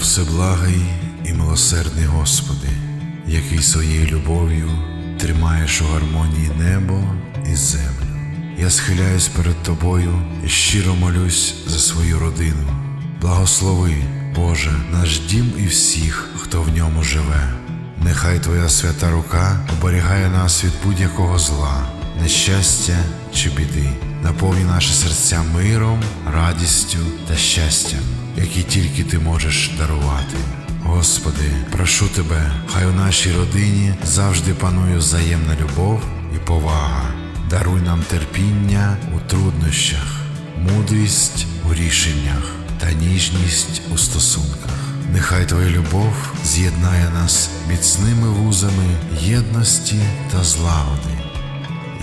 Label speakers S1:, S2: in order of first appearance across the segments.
S1: всеблагий і милосердний Господи, який своєю любов'ю тримаєш у гармонії небо і землю. Я схиляюсь перед Тобою і щиро молюсь за свою родину. Благослови, Боже, наш дім і всіх, хто в ньому живе. Нехай Твоя свята рука оберігає нас від будь-якого зла, нещастя чи біди. Наповні наші серця миром, радістю та щастям, які тільки ти можеш дарувати. Господи, прошу Тебе, хай у нашій родині завжди панує взаємна любов і повага. Даруй нам терпіння у труднощах, мудрість у рішеннях та ніжність у стосунках. Нехай Твоя любов з'єднає нас міцними вузами єдності та злагоди.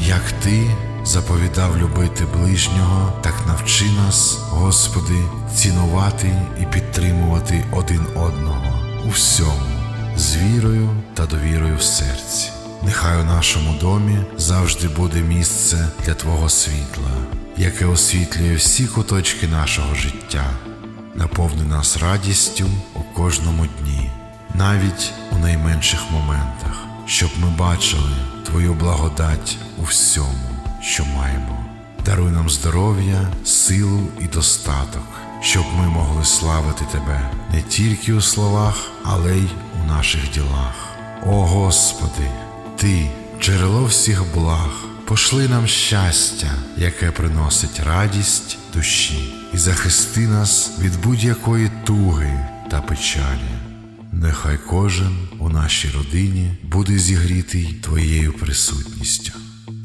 S1: Як Ти заповідав любити ближнього, так навчи нас, Господи, цінувати і підтримувати один одного у всьому, з вірою та довірою в серці. Нехай у нашому домі завжди буде місце для Твого світла, яке освітлює всі куточки нашого життя, наповни нас радістю у кожному дні, навіть у найменших моментах, щоб ми бачили Твою благодать у всьому, що маємо. Даруй нам здоров'я, силу і достаток, щоб ми могли славити Тебе не тільки у словах, але й у наших ділах. О Господи, Ти, джерело всіх благ, пошли нам щастя, яке приносить радість душі, і захисти нас від будь-якої туги та печалі. Нехай кожен у нашій родині буде зігрітий Твоєю присутністю,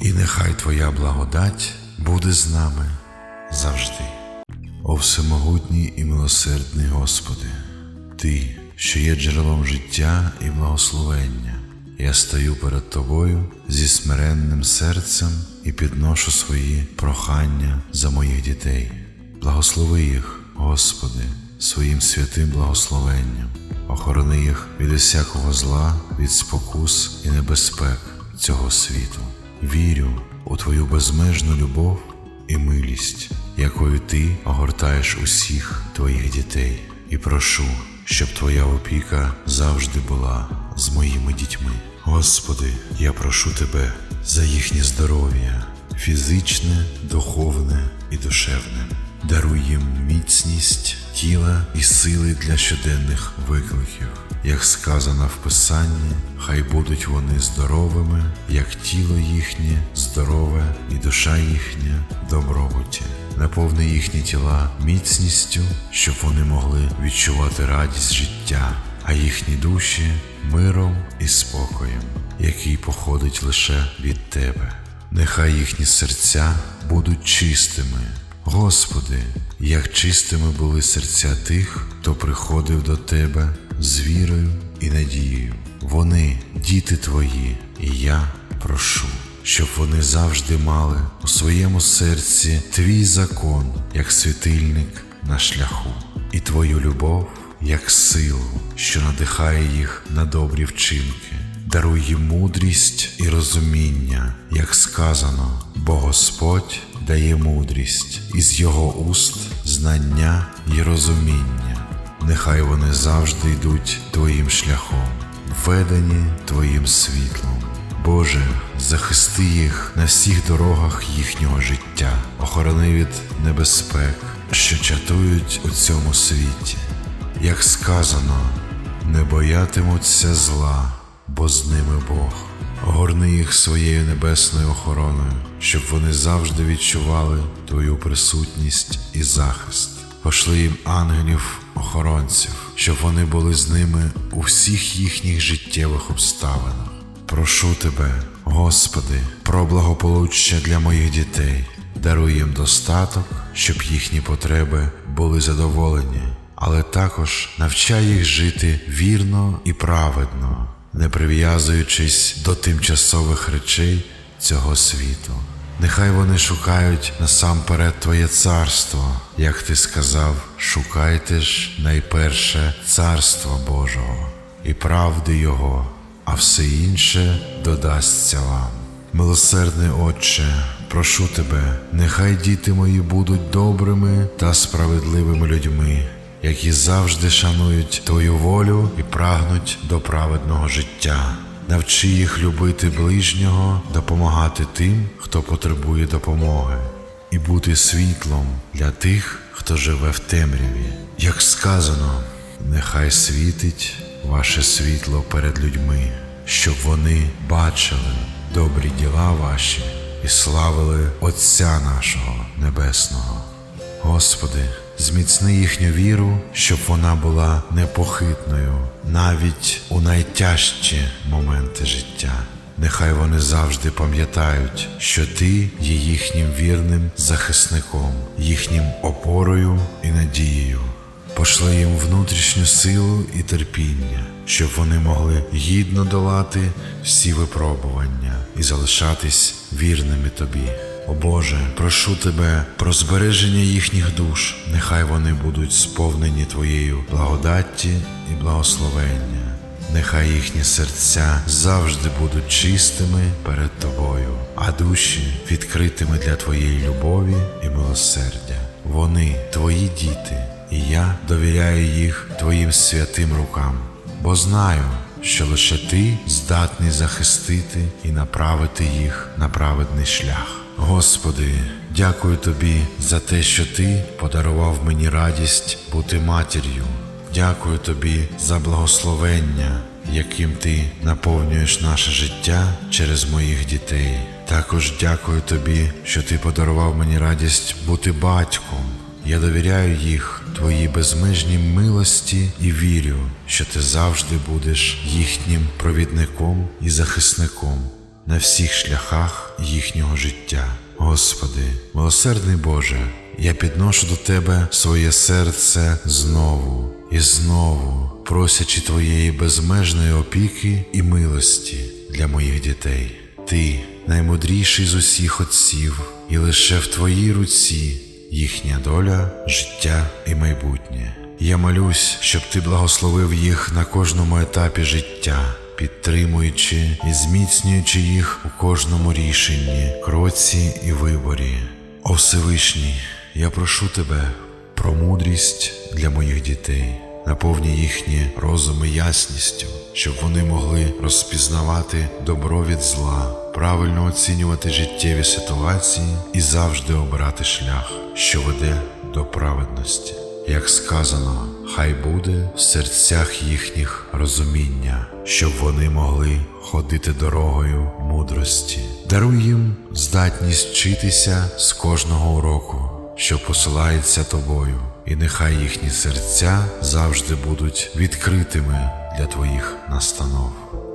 S1: і нехай Твоя благодать буде з нами завжди. О всемогутній і милосердний Господи, Ти, що є джерелом життя і благословення, я стою перед Тобою зі смиренним серцем і підношу свої прохання за моїх дітей. Благослови їх, Господи, своїм святим благословенням, охорони їх від усякого зла, від спокус і небезпек цього світу. Вірю у Твою безмежну любов і милість, якою Ти огортаєш усіх Твоїх дітей, і прошу, щоб Твоя опіка завжди була з моїми дітьми. Господи, я прошу Тебе за їхнє здоров'я, фізичне, духовне і душевне. Даруй їм міцність тіла і сили для щоденних викликів. Як сказано в Писанні, хай будуть вони здоровими, як тіло їхнє здорове і душа їхня добробуті. Наповни їхні тіла міцністю, щоб вони могли відчувати радість життя, а їхні душі миром і спокоєм, який походить лише від Тебе. Нехай їхні серця будуть чистими. Господи, як чистими були серця тих, хто приходив до Тебе з вірою і надією. Вони, діти Твої, і я прошу, щоб вони завжди мали у своєму серці Твій закон, як світильник на шляху, і Твою любов, як силу, що надихає їх на добрі вчинки. Даруй їм мудрість і розуміння, як сказано, бо Господь дає мудрість, і з його уст знання і розуміння. Нехай вони завжди йдуть Твоїм шляхом, ведені Твоїм світлом. Боже, захисти їх на всіх дорогах їхнього життя, охорони від небезпек, що чатують у цьому світі. Як сказано, не боятимуться зла, бо з ними Бог. Огорни їх своєю небесною охороною, щоб вони завжди відчували Твою присутність і захист. Пошли їм ангелів-охоронців, щоб вони були з ними у всіх їхніх життєвих обставинах. Прошу Тебе, Господи, про благополуччя для моїх дітей, даруй їм достаток, щоб їхні потреби були задоволені, але також навчай їх жити вірно і праведно, не прив'язуючись до тимчасових речей цього світу. Нехай вони шукають насамперед Твоє царство, як ти сказав, шукайте ж найперше царство Божого і правди Його, а все інше додасться вам. Милосердний Отче, прошу тебе, нехай діти мої будуть добрими та справедливими людьми, які завжди шанують Твою волю і прагнуть до праведного життя. Навчи їх любити ближнього, допомагати тим, хто потребує допомоги, і бути світлом для тих, хто живе в темряві. Як сказано, нехай світить ваше світло перед людьми, щоб вони бачили добрі діла ваші і славили Отця нашого Небесного. Господи, зміцни їхню віру, щоб вона була непохитною навіть у найтяжчі моменти життя. Нехай вони завжди пам'ятають, що Ти є їхнім вірним захисником, їхнім опорою і надією. Пошли їм внутрішню силу і терпіння, щоб вони могли гідно долати всі випробування і залишатись вірними тобі. О Боже, прошу тебе про збереження їхніх душ, нехай вони будуть сповнені Твоєю благодатті і благословення. Нехай їхні серця завжди будуть чистими перед Тобою, а душі відкритими для Твоєї любові і милосердя. Вони Твої діти, і я довіряю їх Твоїм святим рукам, бо знаю, що лише Ти здатний захистити і направити їх на праведний шлях. Господи, дякую Тобі за те, що Ти подарував мені радість бути матір'ю. Дякую Тобі за благословення, яким Ти наповнюєш наше життя через моїх дітей. Також дякую Тобі, що Ти подарував мені радість бути батьком. Я довіряю їх Твоїй безмежній милості і вірю, що ти завжди будеш їхнім провідником і захисником на всіх шляхах їхнього життя. Господи, милосердний Боже, я підношу до Тебе своє серце знову і знову, просячи Твоєї безмежної опіки і милості для моїх дітей. Ти наймудріший з усіх отців, і лише в Твоїй руці їхня доля, життя і майбутнє. Я молюсь, щоб ти благословив їх на кожному етапі життя, підтримуючи і зміцнюючи їх у кожному рішенні, кроці і виборі. О Всевишній, я прошу тебе про мудрість для моїх дітей. Наповні їхні розуми ясністю, щоб вони могли розпізнавати добро від зла, правильно оцінювати життєві ситуації і завжди обирати шлях, що веде до праведності. Як сказано, хай буде в серцях їхніх розуміння, щоб вони могли ходити дорогою мудрості. Даруй їм здатність вчитися з кожного уроку, що посилається тобою і нехай їхні серця завжди будуть відкритими для Твоїх настанов.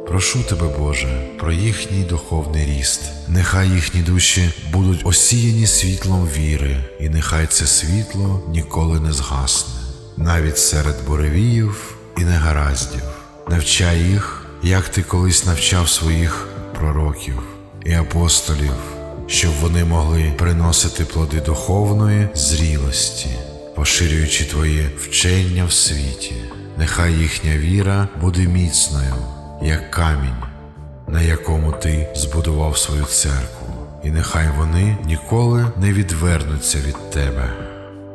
S1: Прошу тебе, Боже, про їхній духовний ріст. Нехай їхні душі будуть осіяні світлом віри, і нехай це світло ніколи не згасне, навіть серед буревіїв і негараздів. Навчай їх, як ти колись навчав своїх пророків і апостолів, щоб вони могли приносити плоди духовної зрілості поширюючи Твоє вчення в світі, нехай їхня віра буде міцною, як камінь, на якому Ти збудував свою церкву, і нехай вони ніколи не відвернуться від Тебе.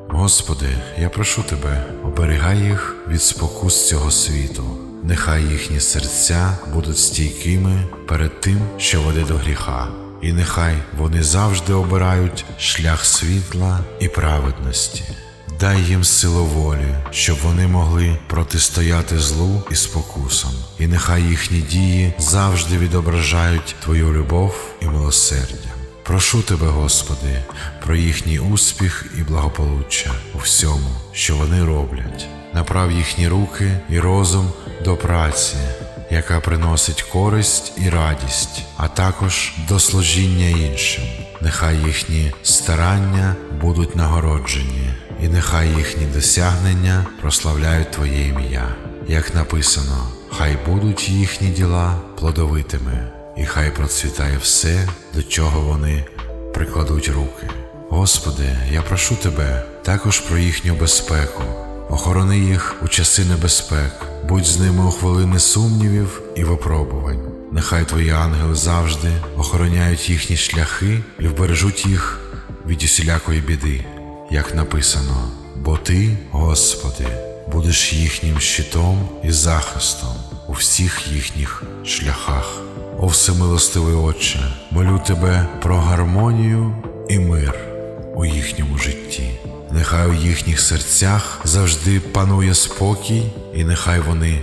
S1: Господи, я прошу Тебе, оберігай їх від спокус цього світу, нехай їхні серця будуть стійкими перед тим, що веде до гріха, і нехай вони завжди обирають шлях світла і праведності. Дай їм силу волі, щоб вони могли протистояти злу і спокусам, і нехай їхні дії завжди відображають Твою любов і милосердя. Прошу тебе, Господи, про їхній успіх і благополуччя у всьому, що вони роблять. Направ їхні руки і розум до праці, яка приносить користь і радість, а також до служіння іншим. Нехай їхні старання будуть нагороджені, і нехай їхні досягнення прославляють Твоє ім'я. Як написано, хай будуть їхні діла плодовитими, і хай процвітає все, до чого вони прикладуть руки. Господи, я прошу Тебе також про їхню безпеку. Охорони їх у часи небезпек, будь з ними у хвилини сумнівів і випробувань. Нехай Твої ангели завжди охороняють їхні шляхи і вбережуть їх від усілякої біди, як написано: бо Ти, Господи, будеш їхнім щитом і захистом у всіх їхніх шляхах. О всемилостивий Отче, молю Тебе про гармонію і мир у їхньому житті. Нехай у їхніх серцях завжди панує спокій, і нехай вони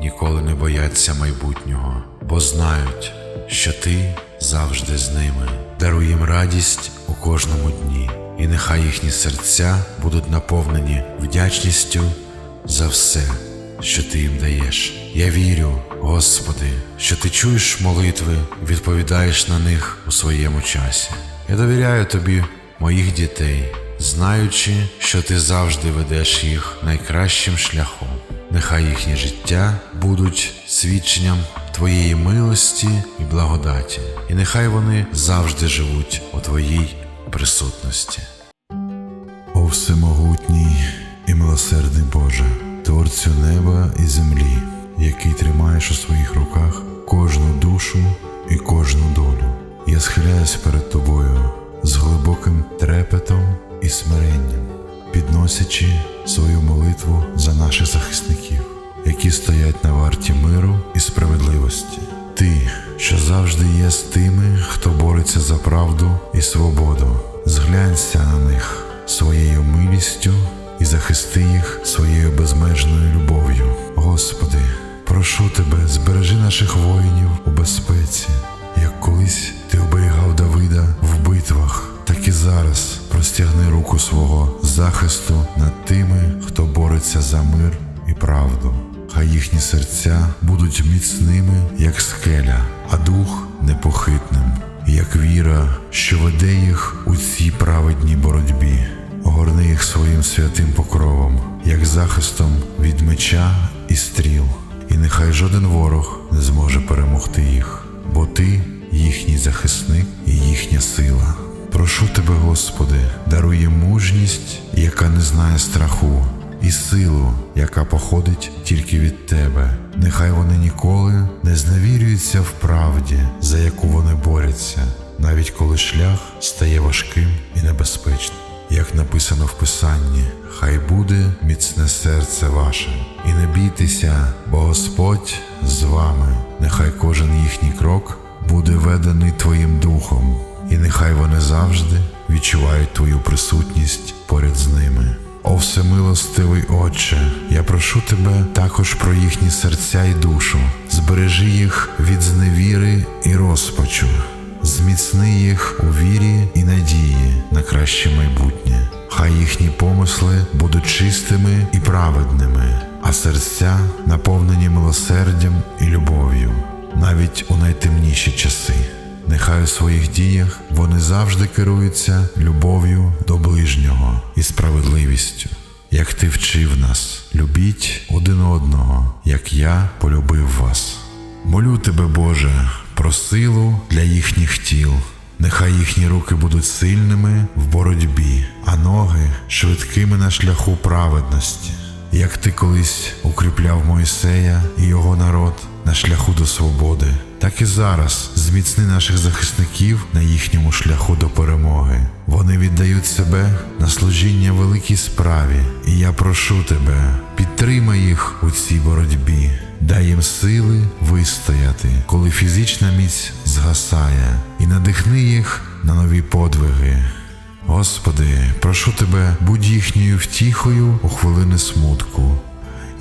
S1: ніколи не бояться майбутнього, бо знають, що ти завжди з ними. Даруй їм радість у кожному дні, і нехай їхні серця будуть наповнені вдячністю за все, що ти їм даєш. Я вірю, Господи, що ти чуєш молитви, відповідаєш на них у своєму часі. Я довіряю тобі моїх дітей, знаючи, що ти завжди ведеш їх найкращим шляхом. Нехай їхні життя будуть свідченням Твоєї милості і благодаті, і нехай вони завжди живуть у Твоїй присутності. О всемогутній і милосердний Боже, Творцю неба і землі, який тримаєш у своїх руках кожну душу і кожну долю. Я схиляюсь перед тобою з глибоким трепетом і смиренням, підносячи свою молитву за наших захисників, які стоять на варті миру і справедливості. Ти, що завжди є з тими, хто бореться за правду і свободу, зглянься на них своєю милістю і захисти їх своєю безмежною любов'ю. Господи, прошу тебе, збережи наших воїнів у безпеці, як колись ти оберігав Давида в битвах, так і зараз простягни руку свого захисту над тими, хто бореться за мир і правду. Хай їхні серця будуть міцними, як скеля, а дух непохитним, як віра, що веде їх у цій праведній боротьбі. Огорни їх своїм святим покровом, як захистом від меча і стріл, і нехай жоден ворог не зможе перемогти їх, бо ти їхній захисник і їхня сила. Прошу тебе, Господи, даруй їм мужність, яка не знає страху, і силу, яка походить тільки від тебе. Нехай вони ніколи не зневірюються в правді, за яку вони борються, навіть коли шлях стає важким і небезпечним. Як написано в Писанні, хай буде міцне серце ваше, і не бійтеся, бо Господь з вами, нехай кожен їхній крок буде ведений Твоїм духом, і нехай вони завжди відчувають Твою присутність поряд з ними. О всемилостивий Отче, я прошу тебе також про їхні серця і душу, збережи їх від зневіри і розпачу, зміцни їх у вірі і надії на краще майбутнє. Хай їхні помисли будуть чистими і праведними, а серця наповнені милосердям і любов'ю, навіть у найтемніші часи. Нехай у своїх діях вони завжди керуються любов'ю до ближнього і справедливістю, як ти вчив нас, любіть один одного, як я полюбив вас. Молю тебе, Боже, про силу для їхніх тіл. Нехай їхні руки будуть сильними в боротьбі, а ноги швидкими на шляху праведності, як ти колись укріпляв Мойсея і його народ на шляху до свободи, так і зараз зміцни наших захисників на їхньому шляху до перемоги. Вони віддають себе на служіння великій справі, і я прошу тебе, підтримай їх у цій боротьбі. Дай їм сили вистояти, коли фізична міць згасає, і надихни їх на нові подвиги. Господи, прошу тебе, будь їхньою втіхою у хвилини смутку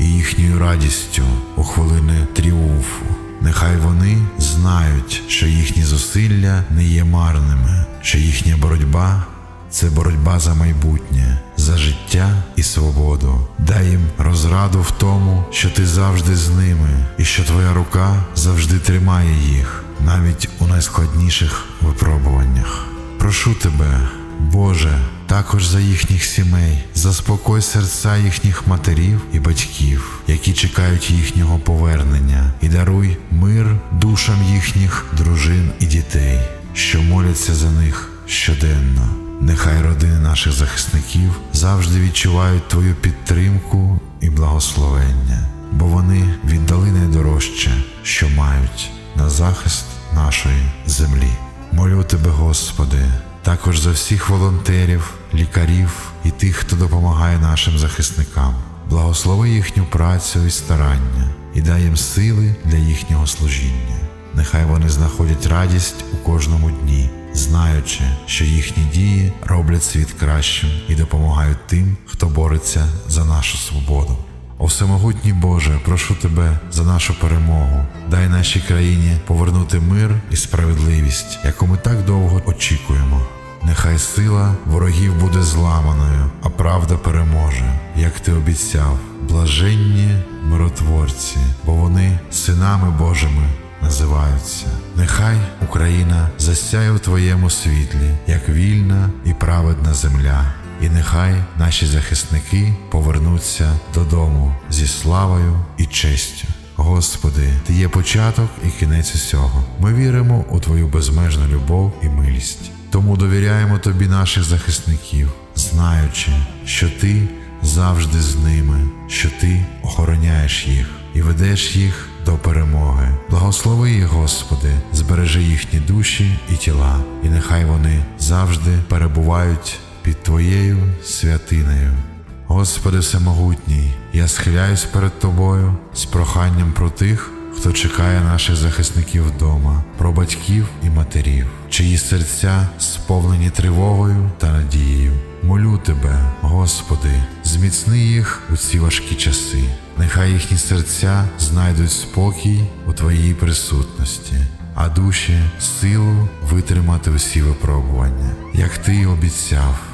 S1: і їхньою радістю у хвилини тріумфу. Нехай вони знають, що їхні зусилля не є марними, що їхня боротьба це боротьба за майбутнє, за життя і свободу. Дай їм розраду в тому, що ти завжди з ними, і що твоя рука завжди тримає їх, навіть у найскладніших випробуваннях. Прошу тебе, Боже, також за їхніх сімей, заспокой серця їхніх матерів і батьків, які чекають їхнього повернення, і даруй мир душам їхніх дружин і дітей, що моляться за них щоденно. Нехай родини наших захисників завжди відчувають Твою підтримку і благословення, бо вони віддали найдорожче, що мають на захист нашої землі. Молю тебе, Господи, також за всіх волонтерів, лікарів і тих, хто допомагає нашим захисникам. Благослови їхню працю і старання і дай їм сили для їхнього служіння. Нехай вони знаходять радість у кожному дні, знаючи, що їхні дії роблять світ кращим і допомагають тим, хто бореться за нашу свободу. О всемогутній Боже, прошу тебе за нашу перемогу. Дай нашій країні повернути мир і справедливість, яку ми так довго очікуємо. Нехай сила ворогів буде зламаною, а правда переможе, як ти обіцяв, блаженні миротворці, бо вони синами Божими називаються. Нехай Україна засяє у твоєму світлі, як вільна і праведна земля. І нехай наші захисники повернуться додому зі славою і честю. Господи, Ти є початок і кінець усього. Ми віримо у Твою безмежну любов і милість. Тому довіряємо Тобі наших захисників, знаючи, що Ти завжди з ними, що Ти охороняєш їх і ведеш їх до перемоги. Благослови їх, Господи, збережи їхні душі і тіла, і нехай вони завжди перебувають під Твоєю святинею. Господи Всемогутній, я схиляюсь перед Тобою з проханням про тих, хто чекає наших захисників вдома, про батьків і матерів, чиї серця сповнені тривогою та надією. Молю Тебе, Господи, зміцни їх у ці важкі часи. Нехай їхні серця знайдуть спокій у Твоїй присутності, а душі силу витримати усі випробування, як Ти обіцяв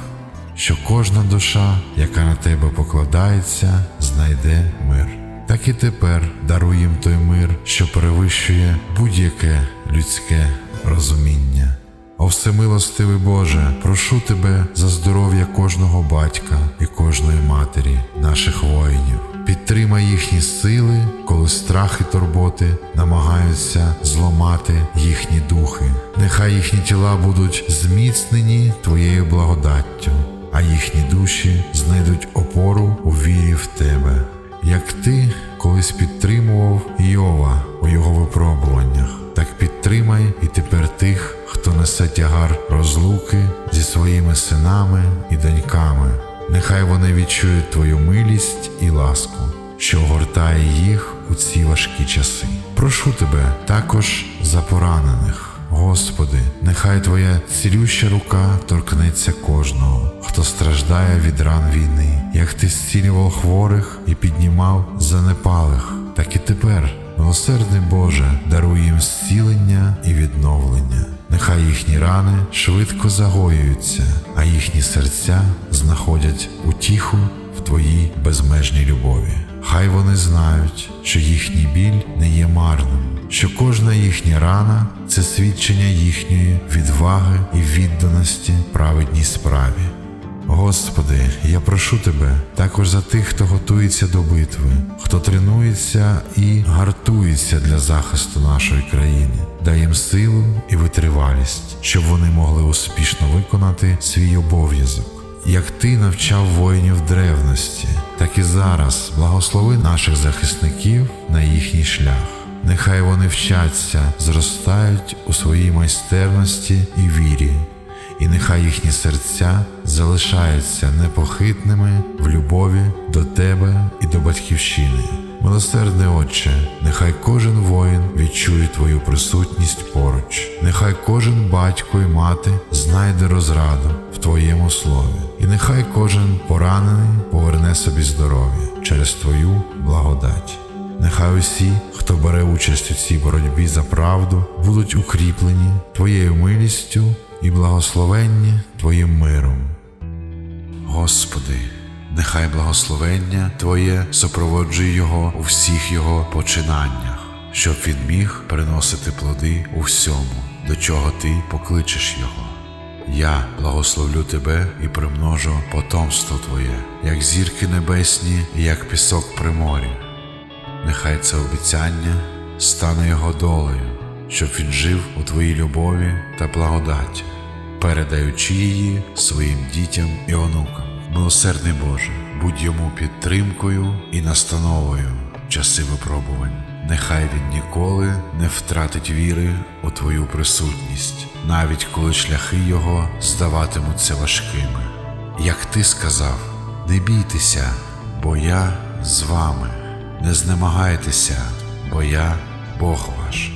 S1: що кожна душа, яка на тебе покладається, знайде мир. Так і тепер даруй їм той мир, що перевищує будь-яке людське розуміння. О всемилостивий Боже, прошу тебе за здоров'я кожного батька і кожної матері, наших воїнів. Підтримай їхні сили, коли страх і турботи намагаються зламати їхні духи. Нехай їхні тіла будуть зміцнені Твоєю благодаттю а їхні душі знайдуть опору у вірі в тебе, як ти колись підтримував Йова у його випробуваннях, так підтримай і тепер тих, хто несе тягар розлуки зі своїми синами і доньками. Нехай вони відчують твою милість і ласку, що огортає їх у ці важкі часи. Прошу тебе також за поранених. Господи, нехай Твоя цілюща рука торкнеться кожного, хто страждає від ран війни, як ти зцілював хворих і піднімав занепалих, так і тепер, милосердний Боже, даруй їм зцілення і відновлення. Нехай їхні рани швидко загоюються, а їхні серця знаходять утіху в Твоїй безмежній любові. Хай вони знають, що їхній біль не є марним що кожна їхня рана це свідчення їхньої відваги і відданості праведній справі. Господи, я прошу Тебе також за тих, хто готується до битви, хто тренується і гартується для захисту нашої країни, дай їм силу і витривалість, щоб вони могли успішно виконати свій обов'язок. Як ти навчав воїнів древності, так і зараз благослови наших захисників на їхній шлях. Нехай вони вчаться, зростають у своїй майстерності і вірі, і нехай їхні серця залишаються непохитними в любові до тебе і до батьківщини. Милосердний Отче, нехай кожен воїн відчує Твою присутність поруч, нехай кожен батько і мати знайде розраду в Твоєму слові, і нехай кожен поранений поверне собі здоров'я через Твою благодать. Нехай усі, хто бере участь у цій боротьбі за правду, будуть укріплені Твоєю милістю і благословенні Твоїм миром. Господи, нехай благословення Твоє супроводжує Його у всіх Його починаннях, щоб він міг приносити плоди у всьому, до чого Ти покличеш Його. Я благословлю тебе і примножу потомство Твоє, як зірки небесні і як пісок при морі. Нехай це обіцяння стане його долею, щоб він жив у твоїй любові та благодаті, передаючи її своїм дітям і онукам. Милосердний Боже, будь йому підтримкою і настановою в часи випробувань. Нехай він ніколи не втратить віри у Твою присутність, навіть коли шляхи його здаватимуться важкими. як ти сказав, не бійтеся, бо я з вами, не знемагайтеся, бо я Бог ваш.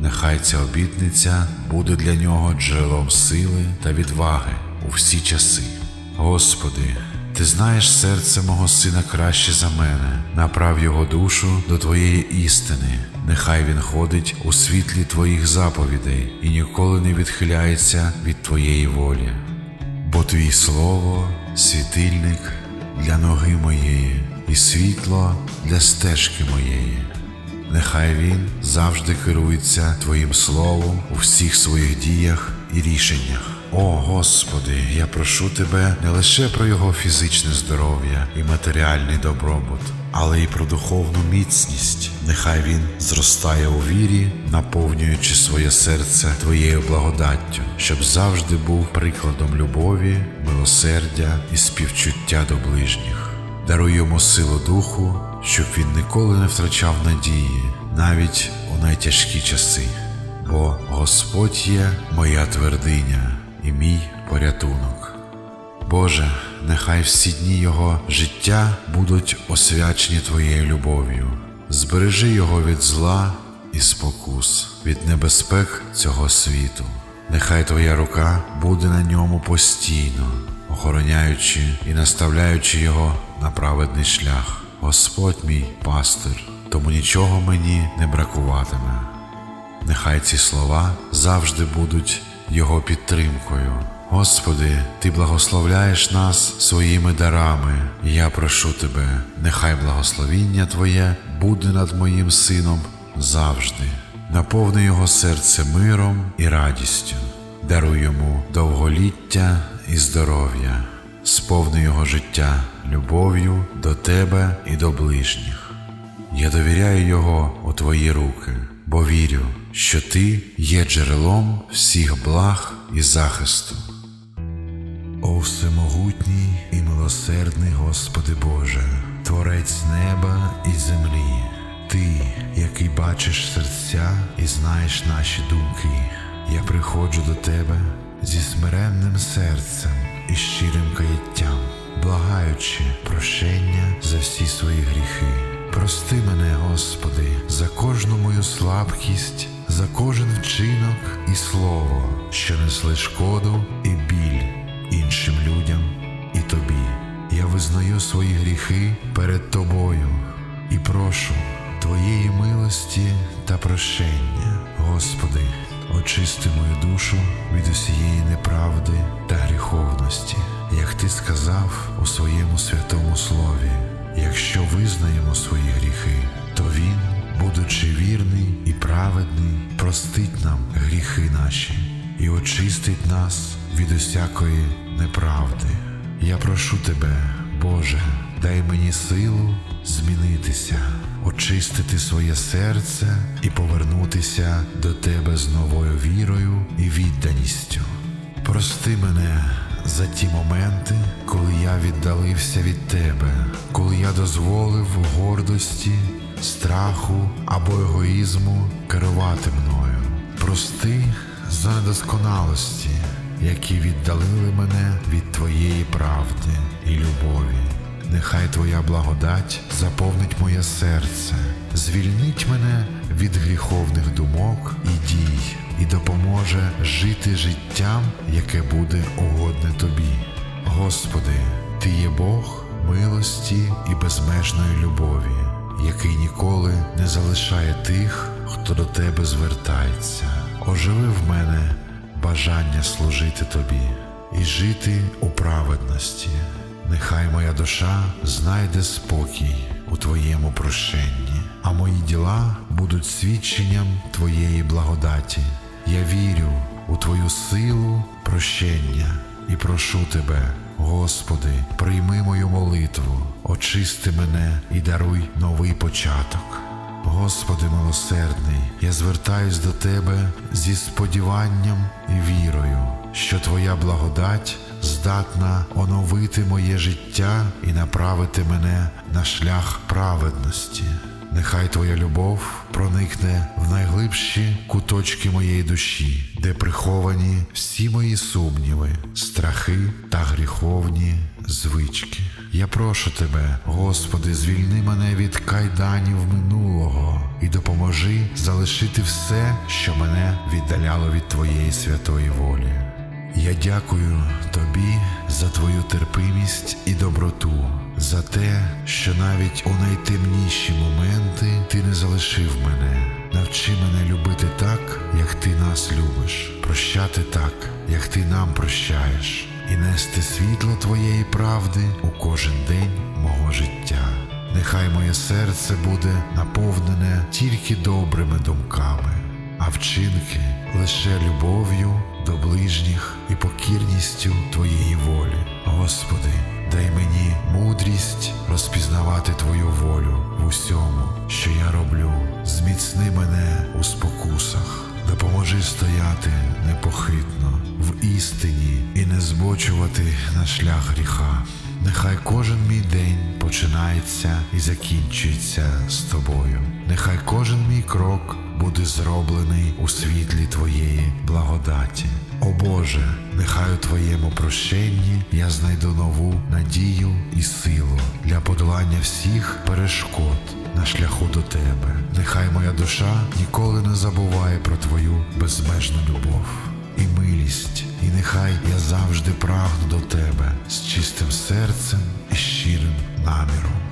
S1: Нехай ця обітниця буде для нього джерелом сили та відваги у всі часи. Господи, Ти знаєш серце мого сина краще за мене, направ його душу до Твоєї істини. Нехай він ходить у світлі Твоїх заповідей і ніколи не відхиляється від Твоєї волі. Бо Твій слово світильник для ноги моєї і світло для стежки моєї. Нехай він завжди керується Твоїм словом у всіх своїх діях і рішеннях. О Господи, я прошу Тебе не лише про його фізичне здоров'я і матеріальний добробут, але й про духовну міцність. Нехай він зростає у вірі, наповнюючи своє серце Твоєю благодаттю, щоб завжди був прикладом любові, милосердя і співчуття до ближніх. Даруй йому силу духу, щоб він ніколи не втрачав надії, навіть у найтяжкі часи. Бо Господь є моя твердиня і мій порятунок. Боже, нехай всі дні його життя будуть освячені Твоєю любов'ю. Збережи його від зла і спокус, від небезпек цього світу. Нехай Твоя рука буде на ньому постійно, охороняючи і наставляючи його на праведний шлях. Господь мій пастир, тому нічого мені не бракуватиме. Нехай ці слова завжди будуть Його підтримкою. Господи, Ти благословляєш нас своїми дарами, і я прошу Тебе, нехай благословіння Твоє буде над моїм сином завжди. Наповни його серце миром і радістю, даруй йому довголіття і здоров'я, сповни його життя любов'ю до Тебе і до ближніх. Я довіряю його у Твої руки, бо вірю, що Ти є джерелом всіх благ і захисту. О всемогутній і милосердний Господи Боже, Творець неба і землі, Ти, який бачиш серця і знаєш наші думки, я приходжу до Тебе зі смиренним серцем і щирим каяттям, благаючи прощення за всі свої гріхи. Прости мене, Господи, за кожну мою слабкість, за кожен вчинок і слово, що несли шкоду і біль іншим людям і Тобі. Я визнаю свої гріхи перед Тобою і прошу Твоєї милості та прощення, Господи, очисти мою душу від усієї неправди та гріховності, як Ти сказав у своєму святому слові. Якщо визнаємо свої гріхи, то Він, будучи вірний праведний, простить нам гріхи наші і очистить нас від усякої неправди. Я прошу Тебе, Боже, дай мені силу змінитися, очистити своє серце і повернутися до Тебе з новою вірою і відданістю. Прости мене за ті моменти, коли я віддалився від тебе, коли я дозволив гордості, страху або егоїзму керувати мною. Прости за недосконалості, які віддалили мене від Твоєї правди і любові. Нехай Твоя благодать заповнить моє серце, звільнить мене від гріховних думок і дій і допоможе жити життям, яке буде угодне Тобі. Господи, Ти є Бог милості і безмежної любові, який ніколи не залишає тих, хто до Тебе звертається. Оживи в мене бажання служити Тобі і жити у праведності. Нехай моя душа знайде спокій у Твоєму прощенні, а мої діла будуть свідченням Твоєї благодаті. Я вірю у Твою силу прощення і прошу Тебе, Господи, прийми мою молитву, очисти мене і даруй новий початок. Господи милосердний, я звертаюсь до Тебе зі сподіванням і вірою, що Твоя благодать здатна оновити моє життя і направити мене на шлях праведності. Нехай Твоя любов проникне в найглибші куточки моєї душі, де приховані всі мої сумніви, страхи та гріховні звички. Я прошу тебе, Господи, звільни мене від кайданів минулого і допоможи залишити все, що мене віддаляло від Твоєї святої волі. Я дякую тобі за твою терпимість і доброту, за те, що навіть у найтемніші моменти ти не залишив мене. Навчи мене любити так, як ти нас любиш, прощати так, як ти нам прощаєш, і нести світло твоєї правди у кожен день мого життя. Нехай моє серце буде наповнене тільки добрими думками а вчинки лише любов'ю до ближніх і покірністю Твоєї волі. Господи, дай мені мудрість розпізнавати Твою волю в усьому, що я роблю. Зміцни мене у спокусах, допоможи стояти непохитно в істині і не збочувати на шлях гріха. Нехай кожен мій день починається і закінчується з тобою. Нехай кожен мій крок буде зроблений у світлі Твоєї благодаті. О Боже, нехай у Твоєму прощенні я знайду нову надію і силу для подолання всіх перешкод на шляху до Тебе. Нехай моя душа ніколи не забуває про Твою безмежну любов і милість, і нехай я завжди прагну до Тебе з чистим серцем і щирим наміром.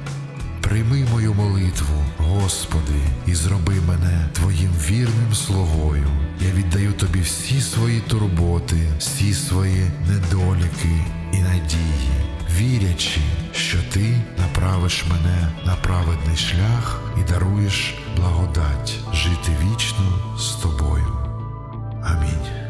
S1: Прийми мою молитву, Господи, і зроби мене Твоїм вірним слугою. Я віддаю Тобі всі свої турботи, всі свої недоліки і надії, вірячи, що Ти направиш мене на праведний шлях і даруєш благодать жити вічно з Тобою. Амінь.